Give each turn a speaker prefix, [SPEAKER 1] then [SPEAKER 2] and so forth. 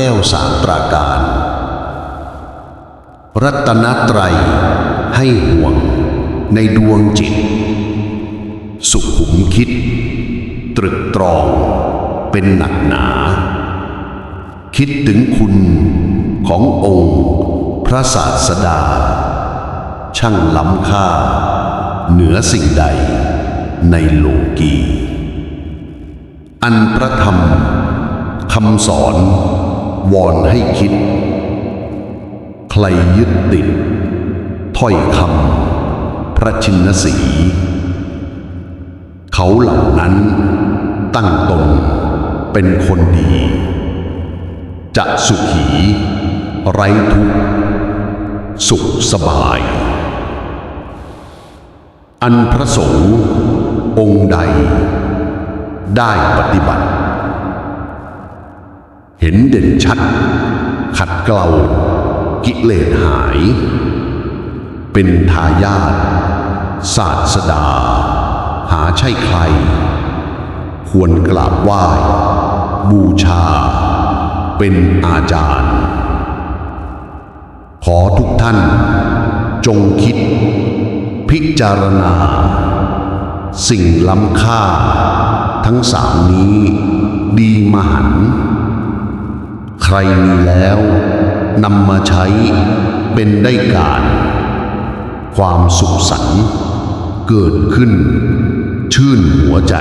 [SPEAKER 1] แก้วสามตราการ รัตนตรัยให้ห่วงในดวงจิต สุขุมคิด ตรึกตรองเป็นหนักหนา คิดถึงคุณขององค์พระศาสดา ช่างล้ำค่า เหนือสิ่งใดในโลกี อันพระธรรมคำสอน วอนให้คิด ใครยึดติด ถ้อยคำพระชินสี เขาเหล่านั้นตั้งตนเป็นคนดี จะสุขี ไร้ทุกข์ สุขสบาย อันพระสงฆ์องค์ใดได้ปฏิบัติ เห็นเด่นชัด ขัดเกลากิเลสหาย เป็นทายาทศาสดา หาใช่ใคร ควรกราบไหว้ บูชา เป็นอาจารย์ ขอทุกท่าน จงคิด พิจารณา สิ่งล้ำค่า ทั้งสามนี้ดีมหันต์ ใครมีแล้วนำมาใช้เป็นได้การ ความสุขสันต์เกิดขึ้น ชื่นหัวใจ